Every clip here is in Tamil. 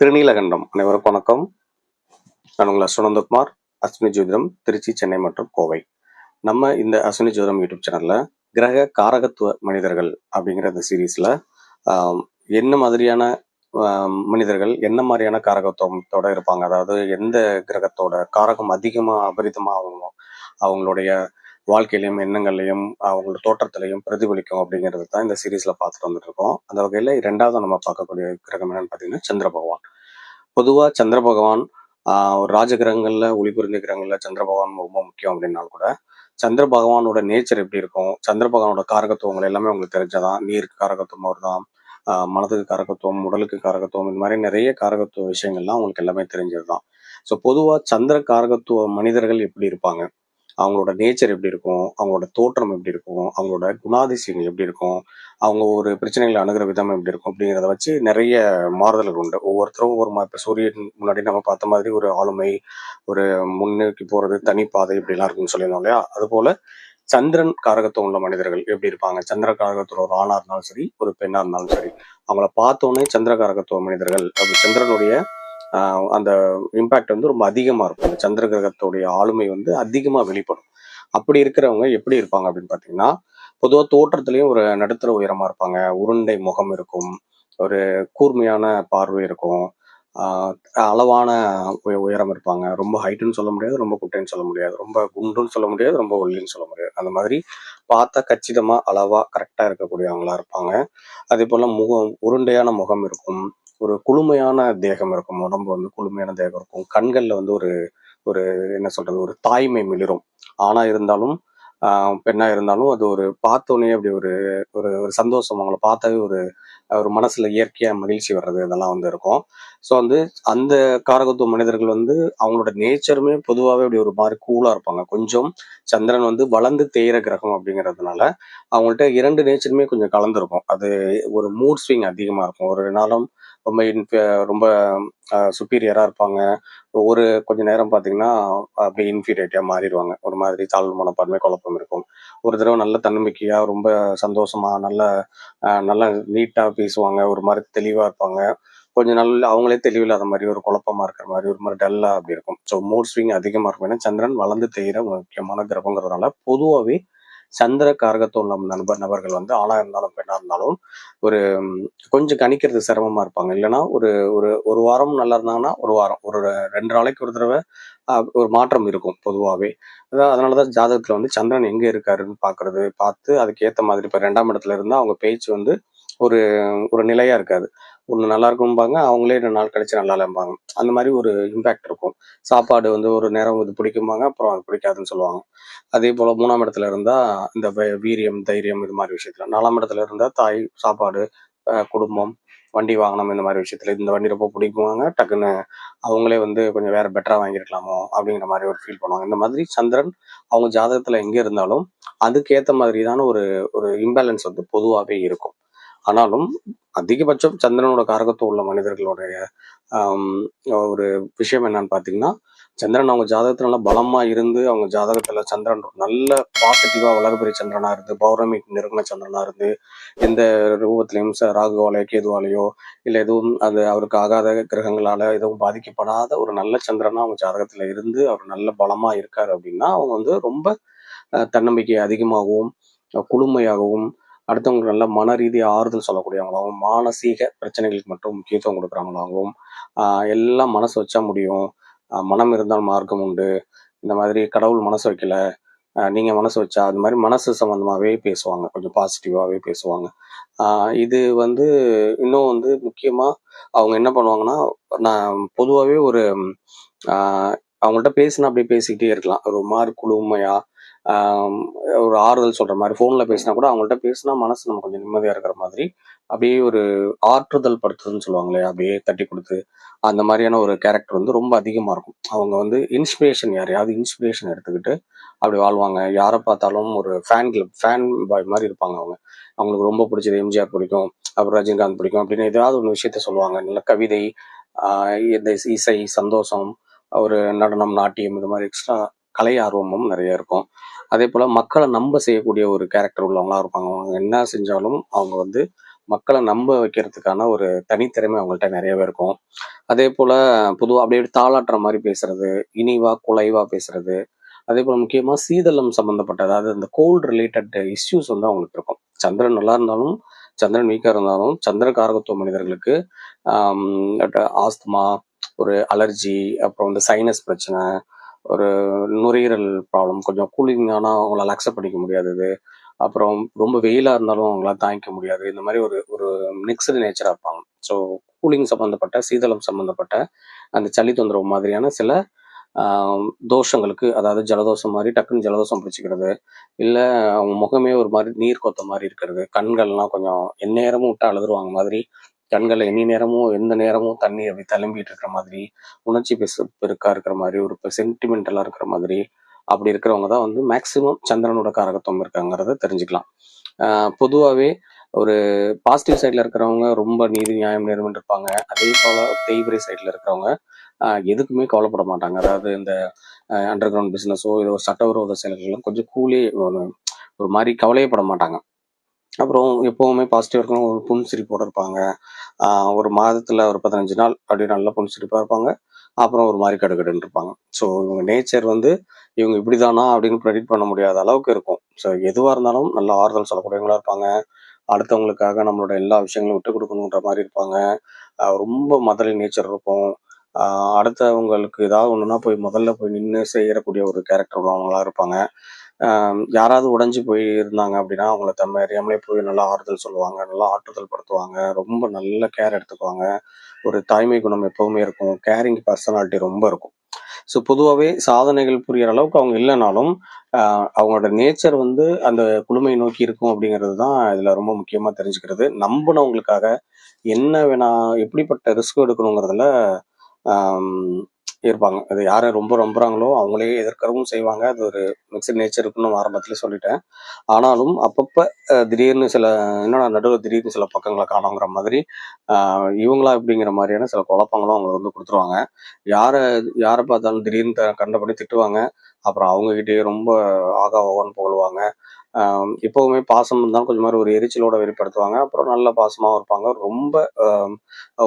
திருநீலகண்டம் அனைவருக்கும் வணக்கம். நான் உங்கள் அஸ்வனந்தகுமார் அஸ்வினி ஜோதிடம் திருச்சி சென்னை மற்றும் கோவை. நம்ம இந்த அஸ்வினி ஜோதிடம் யூடியூப் சேனல்ல கிரக காரகத்துவ மனிதர்கள் அப்படிங்கிற இந்த சீரீஸ்ல என்ன மாதிரியான மனிதர்கள் என்ன மாதிரியான காரகத்துவத்தோட இருப்பாங்க? அதாவது எந்த கிரகத்தோட காரகம் அதிகமா அபரிதமா அவங்க அவங்களுடைய வாழ்க்கையிலையும் எண்ணங்கள்லையும் அவங்களோட தோற்றத்திலையும் பிரதிபலிக்கும் அப்படிங்கிறது தான் இந்த சீரீஸ்ல பார்த்துட்டு வந்துட்டு இருக்கோம் அந்த வகையில் ரெண்டாவது நம்ம பார்க்கக்கூடிய கிரகம் என்னன்னு பார்த்தீங்கன்னா சந்திர பகவான். பொதுவாக சந்திர பகவான் ஒரு ராஜகிரகங்களில் ஒளிபுரிந்த கிரகங்களில் சந்திர பகவான் ரொம்ப முக்கியம் அப்படின்னாலும் கூட சந்திர பகவானோட நேச்சர் எப்படி இருக்கும்? சந்திர பகவானோட காரகத்துவங்கள் எல்லாமே உங்களுக்கு தெரிஞ்சதான். நீருக்கு காரகத்துவம் அவர் மனதுக்கு காரகத்துவம் உடலுக்கு காரகத்துவம் இந்த மாதிரி நிறைய காரகத்துவ விஷயங்கள்லாம் உங்களுக்கு எல்லாமே தெரிஞ்சதுதான். ஸோ பொதுவாக சந்திர காரகத்துவ மனிதர்கள் எப்படி இருப்பாங்க? அவங்களோட நேச்சர் எப்படி இருக்கும்? அவங்களோட தோற்றம் எப்படி இருக்கும்? அவங்களோட குணாதிசயங்கள் எப்படி இருக்கும்? அவங்க ஒரு பிரச்சனைகளை அணுகிற விதம் எப்படி இருக்கும்? அப்படிங்கிறத வச்சு நிறைய மாறுதல்கள் உண்டு. ஒவ்வொருத்தரும் ஒரு மா- சூரியன் முன்னாடி நம்ம பார்த்த மாதிரி ஒரு ஆளுமை ஒரு முன்னோக்கி போகிறது தனிப்பாதை இப்படிலாம் இருக்குன்னு சொல்லியிருந்தோம் இல்லையா? அதுபோல் சந்திரன் காரகத்துவம் உள்ள மனிதர்கள் எப்படி இருப்பாங்க? சந்திர காரகத்தில் ஒரு ஆணா இருந்தாலும் சரி ஒரு பெண்ணா இருந்தாலும் சரி அவங்கள பார்த்தோன்னே சந்திர காரகத்துவ மனிதர்கள் அப்படி சந்திரனுடைய அந்த இம்பேக்ட் வந்து ரொம்ப அதிகமாக இருக்கும். அந்த சந்திர கிரகத்துடைய ஆளுமை வந்து அதிகமாக வெளிப்படும். அப்படி இருக்கிறவங்க எப்படி இருப்பாங்க அப்படின்னு பார்த்தீங்கன்னா பொதுவாக தோற்றத்துலேயும் ஒரு நடுத்தர உயரமாக இருப்பாங்க. உருண்டை முகம் இருக்கும். ஒரு கூர்மையான பார்வை இருக்கும். அளவான உய- உயரம் இருப்பாங்க. ரொம்ப ஹைட்டுன்னு சொல்ல முடியாது ரொம்ப குட்டைன்னு சொல்ல முடியாது. ரொம்ப குண்டுன்னு சொல்ல முடியாது ரொம்ப ஒல்லின்னு சொல்ல முடியாது. அந்த மாதிரி பார்த்தா கச்சிதமாக அளவாக கரெக்டாக இருக்கக்கூடியவங்களா இருப்பாங்க. அதே போல் முகம் உருண்டையான முகம் இருக்கும். ஒரு குளுமையான தேகம் இருக்கும். உடம்பு வந்து குளுமையான தேகம் இருக்கும். கண்கள்ல வந்து ஒரு ஒரு என்ன சொல்றது ஒரு தாய்மை மிளிரும். ஆணா இருந்தாலும் பெண்ணா இருந்தாலும் அது ஒரு பார்த்தோன்னே அப்படி ஒரு ஒரு ஒரு சந்தோஷம். அவங்கள பார்த்தாவே ஒரு ஒரு மனசுல இயற்கையா மகிழ்ச்சி வர்றது இதெல்லாம் வந்து இருக்கும். ஸோ வந்து அந்த காரகத்துவ மனிதர்கள் வந்து அவங்களோட நேச்சருமே பொதுவாகவே அப்படி ஒரு மாதிரி கூலா இருப்பாங்க. கொஞ்சம் சந்திரன் வந்து வளர்ந்து தேயிற கிரகம் அப்படிங்கிறதுனால அவங்கள்ட்ட இரண்டு நேச்சருமே கொஞ்சம் கலந்துருக்கும். அது ஒரு மூட் ஸ்விங் அதிகமா இருக்கும். ஒரு நாளும் ரொம்ப inf- ரொம்ப சுப்பீரியரா இருப்பாங்க. ஒரு கொஞ்ச நேரம் பார்த்தீங்கன்னா அப்படியே இன்ஃபீரியாரிட்டியா மாறிடுவாங்க. ஒரு மாதிரி தாழ்வு மனப்பான்மை குழப்பம் இருக்கும். ஒரு தடவை நல்ல தன்னம்பிக்கையா ரொம்ப சந்தோஷமா நல்ல நல்லா நீட்டா பேசுவாங்க. ஒரு மாதிரி தெளிவா இருப்பாங்க. கொஞ்ச நாள் அவங்களே தெளிவில்லாத மாதிரி ஒரு குழப்பமா இருக்கிற மாதிரி ஒரு மாதிரி டல்லா அப்படி இருக்கும். ஸோ மூட் ஸ்விங் அதிகமா இருக்கும். ஏன்னா சந்திரன் வளர்ந்து தேயிற முக்கியமான கிரகங்கிறதுனால பொதுவாகவே சந்திர காரகத்துவம் நண்பர் நபர்கள் வந்து ஆணா இருந்தாலும் பெண்ணா இருந்தாலும் ஒரு கொஞ்சம் கணிக்கிறது சிரமமா இருப்பாங்க. இல்லைன்னா ஒரு ஒரு ஒரு வாரம் நல்லா இருந்தாங்கன்னா ஒரு வாரம் ஒரு ரெண்டு நாளைக்கு ஒரு தடவை ஒரு மாற்றம் இருக்கும் பொதுவாகவே அதான் அதனாலதான் ஜாதகத்துல வந்து சந்திரன் எங்க இருக்காருன்னு பாக்குறது பார்த்து அதுக்கு ஏத்த மாதிரி இப்ப ரெண்டாம் இடத்துல இருந்தா அவங்க பேச்சு வந்து ஒரு ஒரு நிலையா இருக்காது. ஒன்று நல்லா இருக்கும்பாங்க அவங்களே ரெண்டு நாள் கழிச்சு நல்லா இல்லைம்பாங்க அந்த மாதிரி ஒரு இம்பாக்ட் இருக்கும். சாப்பாடு வந்து ஒரு நேரம் இது பிடிக்கும்பாங்க அப்புறம் அது பிடிக்காதுன்னு சொல்லுவாங்க. அதே போல மூணாம் இடத்துல இருந்தா இந்த வீரியம் தைரியம் இது மாதிரி விஷயத்துல நாலாம் இடத்துல இருந்தா தாய் சாப்பாடு குடும்பம் வண்டி வாகனம் இந்த மாதிரி விஷயத்துல இந்த வண்டி ரொம்ப பிடிக்குவாங்க டக்குன்னு அவங்களே வந்து கொஞ்சம் வேற பெட்டரா வாங்கியிருக்கலாமோ அப்படிங்கிற மாதிரி ஒரு ஃபீல் பண்ணுவாங்க. இந்த மாதிரி சந்திரன் அவங்க ஜாதகத்துல எங்க இருந்தாலும் அதுக்கேத்த மாதிரிதான ஒரு ஒரு இம்பேலன்ஸ் வந்து பொதுவாகவே இருக்கும். ஆனாலும் அதிகபட்சம் சந்திரனோட காரகத்துவம் உள்ள மனிதர்களுடைய ஒரு விஷயம் என்னன்னு பாத்தீங்கன்னா சந்திரன் அவங்க ஜாதகத்துல நல்லா பலமா இருந்து அவங்க ஜாதகத்துல சந்திரன் நல்ல பாசிட்டிவா வளர்பிறை சந்திரனா இருந்து பௌர்ணமி நெருங்கின சந்திரனா இருந்து எந்த ரூபத்திலையும் ச- ராகுவாலையோ கேதுவாலையோ இல்ல எதுவும் அது அவருக்கு ஆகாத கிரகங்களால எதுவும் பாதிக்கப்படாத ஒரு நல்ல சந்திரனா அவங்க ஜாதகத்துல இருந்து அவர் நல்ல பலமா இருக்காரு அப்படின்னா அவங்க வந்து ரொம்ப தன்னம்பிக்கை அதிகமாகவும் குளுமையாகவும் அடுத்தவங்களுக்கு நல்ல மன ரீதியாக ஆறுதல் சொல்லக்கூடியவங்களாகவும் மானசீக பிரச்சனைகளுக்கு மட்டும் முக்கியத்துவம் கொடுக்குறவங்களாகவும் எல்லாம் மனசு வச்சா முடியும். மனம் இருந்தால் மார்க்கம் உண்டு. இந்த மாதிரி கடவுள் மனசு வைக்கல நீங்கள் மனசு வச்சா அது மாதிரி மனசு சம்மந்தமாகவே பேசுவாங்க. கொஞ்சம் பாசிட்டிவாகவே பேசுவாங்க. இது வந்து இன்னும் வந்து முக்கியமாக அவங்க என்ன பண்ணுவாங்கன்னா நான் பொதுவாகவே ஒரு அவங்கள்ட்ட பேசினா அப்படியே பேசிக்கிட்டே இருக்கலாம். ஒரு மாதிரி குழுமையாக ஒரு ஆறுதல் சொல்ற மாதிரி ஃபோன்ல பேசினா கூட அவங்கள்ட்ட பேசினா மனசு நம்ம கொஞ்சம் நிம்மதியா இருக்கிற மாதிரி அப்படியே ஒரு ஆற்றுதல் படுத்துறதுன்னு சொல்லுவாங்களே அப்படியே தட்டி கொடுத்து அந்த மாதிரியான ஒரு கேரக்டர் வந்து ரொம்ப அதிகமா இருக்கும். அவங்க வந்து இன்ஸ்பிரேஷன் யாரையாவது இன்ஸ்பிரேஷன் எடுத்துக்கிட்டு அப்படி வாழ்வாங்க. யாரை பார்த்தாலும் ஒரு ஃபேன் கிளப் ஃபேன் பாய் மாதிரி இருப்பாங்க அவங்க. அவங்களுக்கு ரொம்ப பிடிச்சது எம்ஜிஆர் பிடிக்கும் அப்புறம் ரஜினிகாந்த் பிடிக்கும் அப்படின்னு ஏதாவது ஒரு விஷயத்த சொல்லுவாங்க. நல்ல கவிதை இந்த இசை சந்தோஷம் ஒரு நடனம் நாட்டியம் இது மாதிரி எக்ஸ்ட்ரா கலை ஆர்வமும் நிறைய இருக்கும். அதே போல் மக்களை நம்ப செய்யக்கூடிய ஒரு கேரக்டர் உள்ளவங்களாம் இருப்பாங்க. அவங்க என்ன செஞ்சாலும் அவங்க வந்து மக்களை நம்ப வைக்கிறதுக்கான ஒரு தனித்திறமை அவங்கள்ட்ட நிறையவே இருக்கும். அதே போல் பொதுவாக அப்படியே தாளாட்டுற மாதிரி பேசுறது இனிவா குலைவா பேசுறது. அதே போல் முக்கியமாக சீதளம் சம்மந்தப்பட்ட அதாவது இந்த கோல்டு ரிலேட்டட் இஷ்யூஸ் வந்து அவங்களுக்கு இருக்கும். சந்திரன் நல்லா இருந்தாலும் சந்திரன் வீக்காக இருந்தாலும் சந்திர காரகத்துவ மனிதர்களுக்கு ஆஸ்துமா ஒரு அலர்ஜி அப்புறம் வந்து சைனஸ் பிரச்சனை ஒரு நுரையீரல் ப்ராப்ளம் கொஞ்சம் கூலிங்கான அவங்களால அக்செப்ட் பண்ணிக்க முடியாதது அப்புறம் ரொம்ப வெயிலாக இருந்தாலும் அவங்களால தாங்கிக்க முடியாது. இந்த மாதிரி ஒரு ஒரு மிக்சடு நேச்சராக இருப்பாங்க. ஸோ கூலிங் சம்மந்தப்பட்ட சீதளம் சம்மந்தப்பட்ட அந்த சளி தொந்தரவு மாதிரியான சில தோஷங்களுக்கு அதாவது ஜலதோஷம் மாதிரி டக்குன்னு ஜலதோஷம் பிடிச்சிக்கிறது. இல்லை அவங்க முகமே ஒரு மாதிரி நீர் கொத்த மாதிரி இருக்கிறது. கண்கள்லாம் கொஞ்சம் எந்நேரமும் விட்டு அழுதுருவாங்க மாதிரி கண்கள் எண்ணி நேரமும் எந்த நேரமும் தண்ணி அப்படி தழும்பிட்டு இருக்கிற மாதிரி உணர்ச்சி பெசு பெருக்கா இருக்கிற மாதிரி ஒரு சென்டிமெண்டலா இருக்கிற மாதிரி அப்படி இருக்கிறவங்க தான் வந்து மேக்சிமம் சந்திரனோட காரகத்துவம் இருக்காங்கிறத தெரிஞ்சுக்கலாம். பொதுவாகவே ஒரு பாசிட்டிவ் சைடில் இருக்கிறவங்க ரொம்ப நீதி நியாயம் நேர்மன் இருப்பாங்க. அதே போல தேய்பிரை சைடில் இருக்கிறவங்க எதுக்குமே கவலைப்பட மாட்டாங்க. அதாவது இந்த அண்டர் கிரவுண்ட் பிஸ்னஸோ இதோ சட்டவிரோத செயல்களும் கொஞ்சம் கூலி ஒரு ஒரு மாதிரி கவலையப்பட மாட்டாங்க. அப்புறம் எப்பவுமே பாசிட்டிவ் இருக்கணும் ஒரு புன்சிரிப்போடு இருப்பாங்க. ஒரு மாதத்தில் ஒரு பதினஞ்சு நாள் அப்படி நல்லா புன்சிரிப்பாக இருப்பாங்க. அப்புறம் ஒரு மாதிரி கடுகடுன்னு இருப்பாங்க. ஸோ இவங்க நேச்சர் வந்து இவங்க இப்படிதானா அப்படின்னு ப்ரெடிக்ட் பண்ண முடியாத அளவுக்கு இருக்கும். ஸோ எதுவாக இருந்தாலும் நல்ல ஆறுதல் சொல்லக்கூடியவங்களா இருப்பாங்க. அடுத்தவங்களுக்காக நம்மளோட எல்லா விஷயங்களும் விட்டு கொடுக்கணுன்ற மாதிரி இருப்பாங்க. ரொம்ப மதலி நேச்சர் இருக்கும். அடுத்தவங்களுக்கு ஏதாவது ஒன்றுனா போய் முதல்ல போய் நின்று செய்யக்கூடிய ஒரு கேரக்டர் உள்ளவங்களா இருப்பாங்க. யாராவது உடஞ்சி போய் இருந்தாங்க அப்படின்னா அவங்கள தம்ம அறியாமலே போய் நல்லா ஆறுதல் சொல்லுவாங்க நல்லா ஆற்றுதல் படுத்துவாங்க ரொம்ப நல்ல கேர் எடுத்துக்குவாங்க. ஒரு தாய்மை குணம் எப்பவுமே இருக்கும். கேரிங் பர்சனாலிட்டி ரொம்ப இருக்கும். ஸோ பொதுவாகவே சாதனைகள் புரியிற அளவுக்கு அவங்க இல்லைனாலும் அவங்களோட நேச்சர் வந்து அந்த குழுமை நோக்கி இருக்கும் அப்படிங்கிறது தான் இதில் ரொம்ப முக்கியமாக தெரிஞ்சுக்கிறது. நம்பினவங்களுக்காக என்ன வேணா எப்படிப்பட்ட ரிஸ்க் எடுக்கணுங்கிறதுல இருப்பாங்க அது யாரை ரொம்ப நம்புறாங்களோ அவங்களே எதிர்க்கிறவும் செய்வாங்க. அது ஒரு மிக்சட் நேச்சர் இருக்குன்னு ஆரம்பத்துல சொல்லிட்டேன். ஆனாலும் அப்பப்ப திடீர்னு சில என்னன்னா நடுவில் திடீர்னு சில பக்கங்களை காணோங்கிற மாதிரி இவங்களா இப்படிங்கிற மாதிரியான சில குழப்பங்களும் அவங்களுக்கு வந்து கொடுத்துருவாங்க. யாரை யாரை பார்த்தாலும் திடீர்னு கண்டபடி திட்டுவாங்க. அப்புறம் அவங்ககிட்டயே ரொம்ப ஆகா ஓகன் புகழ்வாங்க. இப்போவுமே பாசம் தான் கொஞ்சம் மாதிரி ஒரு எரிச்சலோட வெளிப்படுத்துவாங்க. அப்புறம் நல்ல பாசமாவும் இருப்பாங்க. ரொம்ப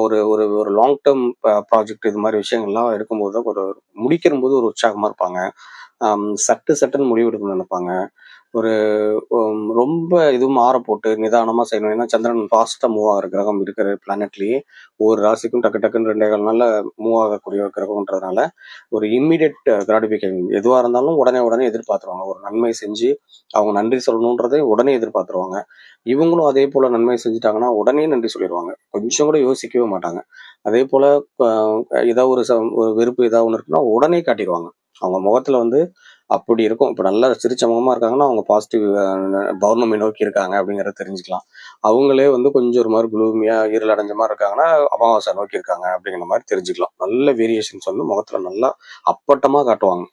ஒரு ஒரு ஒரு லாங் டேர்ம் ப்ராஜெக்ட் இது மாதிரி விஷயங்கள்லாம் எடுக்கும்போது தான் ஒரு முடிக்கிற போது ஒரு உற்சாகமாக இருப்பாங்க. சட்டு சட்டுன்னு முடிவு எடுக்கணும்னு நினைப்பாங்க. ஒரு ரொம்ப இதுவும் மாற போட்டு நிதானமாக செய்யணும். ஏன்னா சந்திரன் ஃபாஸ்ட்டாக மூவ் ஆகிற கிரகம் இருக்கிற பிளானட்லேயே ஒவ்வொரு ராசிக்கும் டக்கு டக்குன்னு ரெண்டே கால் நாளில் மூவ் ஆகக்கூடிய ஒரு கிரகம்ன்றதுனால ஒரு இம்மிடியட் கிராட்டிஃபிகேஷன் எதுவாக இருந்தாலும் உடனே உடனே எதிர்பார்த்துருவாங்க ஒரு நன்மை செஞ்சு அவங்க நன்றி சொல்லணுன்றதை உடனே எதிர்பார்த்துருவாங்க இவங்களும் அதே போல் நன்மை செஞ்சுட்டாங்கன்னா உடனே நன்றி சொல்லிடுவாங்க கொஞ்சம் கூட யோசிக்கவே மாட்டாங்க. அதே போல் ஏதாவது ஒரு ச- ஒரு வெறுப்பு ஏதாவது ஒன்று இருக்குன்னா உடனே காட்டிடுவாங்க. அவங்க முகத்தில் வந்து அப்படி இருக்கும். இப்போ நல்லா சிரிச்ச முகமாக இருக்காங்கன்னா அவங்க பாசிட்டிவ் பௌர்ணமி நோக்கி இருக்காங்க அப்படிங்கிறத தெரிஞ்சுக்கலாம். அவங்களே வந்து கொஞ்சம் ஒரு மாதிரி குளூமியாக இருள் அடைஞ்ச மாதிரி இருக்காங்கன்னா அமாவாசை நோக்கி இருக்காங்க அப்படிங்கிற மாதிரி தெரிஞ்சுக்கலாம். நல்ல வேரியேஷன்ஸ் வந்து முகத்துல நல்லா அப்பட்டமா காட்டுவாங்க.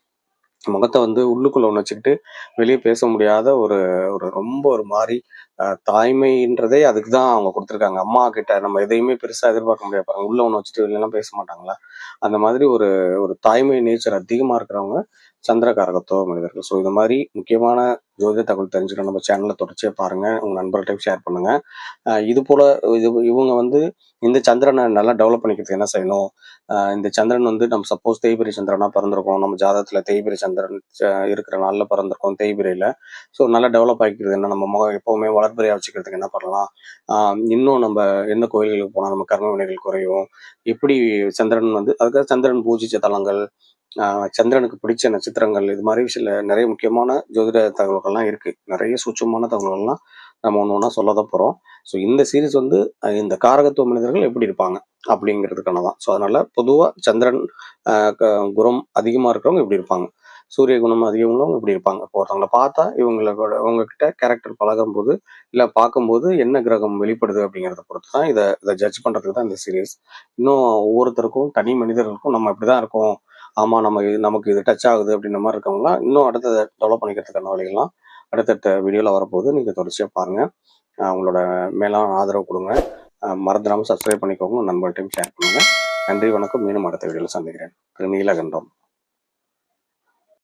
முகத்தை வந்து உள்ளுக்குள்ள ஒன்று வச்சுக்கிட்டு வெளியே பேச முடியாத ஒரு ஒரு ரொம்ப ஒரு மாதிரி தாய்மைன்றதே அதுக்கு தான் அவங்க கொடுத்துருக்காங்க. அம்மா கிட்ட நம்ம எதையுமே பெருசா எதிர்பார்க்க முடியாது. பாருங்க உள்ள ஒன்று வச்சுட்டு வெளியெல்லாம் பேச மாட்டாங்களா? அந்த மாதிரி ஒரு ஒரு தாய்மை நேச்சர் அதிகமா இருக்கிறவங்க சந்திர சந்திரகாரகத்துவ மனிதர்கள். ஸோ இந்த மாதிரி முக்கியமான ஜோதிட தகவல் தெரிஞ்சுக்க நம்ம சேனலை தொடர்ச்சியாக பாருங்க. உங்க நண்பர்கள்ட்ட ஷேர் பண்ணுங்க. இது போல இது இவங்க வந்து இந்த சந்திரனை நல்லா டெவலப் பண்ணிக்கிறதுக்கு என்ன செய்யணும்? ஆஹ் இந்த சந்திரன் வந்து நம்ம சப்போஸ் தேய்பிரி சந்திரனா பிறந்திருக்கோம். நம்ம ஜாதகத்துல தேய்பிரி சந்திரன் இருக்கிற நாளில் பிறந்திருக்கோம் தேய்பிரையில. ஸோ நல்லா டெவலப் ஆகிக்கிறது என்ன? நம்ம முகம் எப்பவுமே வளர்பிறையா வச்சுக்கிறதுக்கு என்ன பண்ணலாம்? ஆஹ் இன்னும் நம்ம எந்த கோயில்களுக்கு போனால் நம்ம கர்ம வினைகள் குறையும்? எப்படி சந்திரன் வந்து அதுக்காக சந்திரன் பூஜிச்ச தலங்கள் சந்திரனுக்கு பிடிச்ச நட்சத்திரங்கள் இது மாதிரி சில நிறைய முக்கியமான ஜோதிட தகவல்கள்லாம் இருக்குது நிறைய சூட்சமான தகவல்கள்லாம் நம்ம ஒன்று ஒன்றா சொல்ல தான் போகிறோம் ஸோ இந்த சீரீஸ் வந்து இந்த காரகத்துவ மனிதர்கள் எப்படி இருப்பாங்க அப்படிங்கிறதுக்கான தான். ஸோ அதனால் பொதுவாக சந்திரன் க- குரம் அதிகமாக இருக்கிறவங்க இப்படி இருப்பாங்க? சூரிய குணம் அதிகமுள்ளவங்க இப்படி இருப்பாங்க? இப்போ ஒருத்தவங்களை பார்த்தா இவங்களோட இவங்ககிட்ட கேரக்டர் பழகும் போது இல்லை பார்க்கும்போது என்ன கிரகம் வெளிப்படுது அப்படிங்கிறத பொறுத்து தான் இதை இதை ஜட்ஜ் பண்ணுறதுக்கு தான் இந்த சீரியஸ் இன்னும் ஒவ்வொருத்தருக்கும் தனி மனிதர்களுக்கும் நம்ம இப்படி தான் இருக்கோம். ஆமாம் நம்ம இது நமக்கு இது டச் ஆகுது அப்படின்ற மாதிரி இருக்கவங்களாம் இன்னும் அடுத்ததை டெவலப் பண்ணிக்கிறதுக்கான வழிகள்லாம் அடுத்தடுத்த வீடியோவில் வரப்போகுது. நீங்கள் தொடர்ச்சியாக பாருங்கள் உங்களோட மேலான ஆதரவு கொடுங்க. மறந்துடாமல் சப்ஸ்கிரைப் பண்ணிக்கோங்க. நண்பர்கள்ட்டையும் ஷேர் பண்ணுங்கள் நன்றி வணக்கம். மீண்டும் அடுத்த வீடியோவில் சந்திக்கிறேன். திரு நீலகண்டம்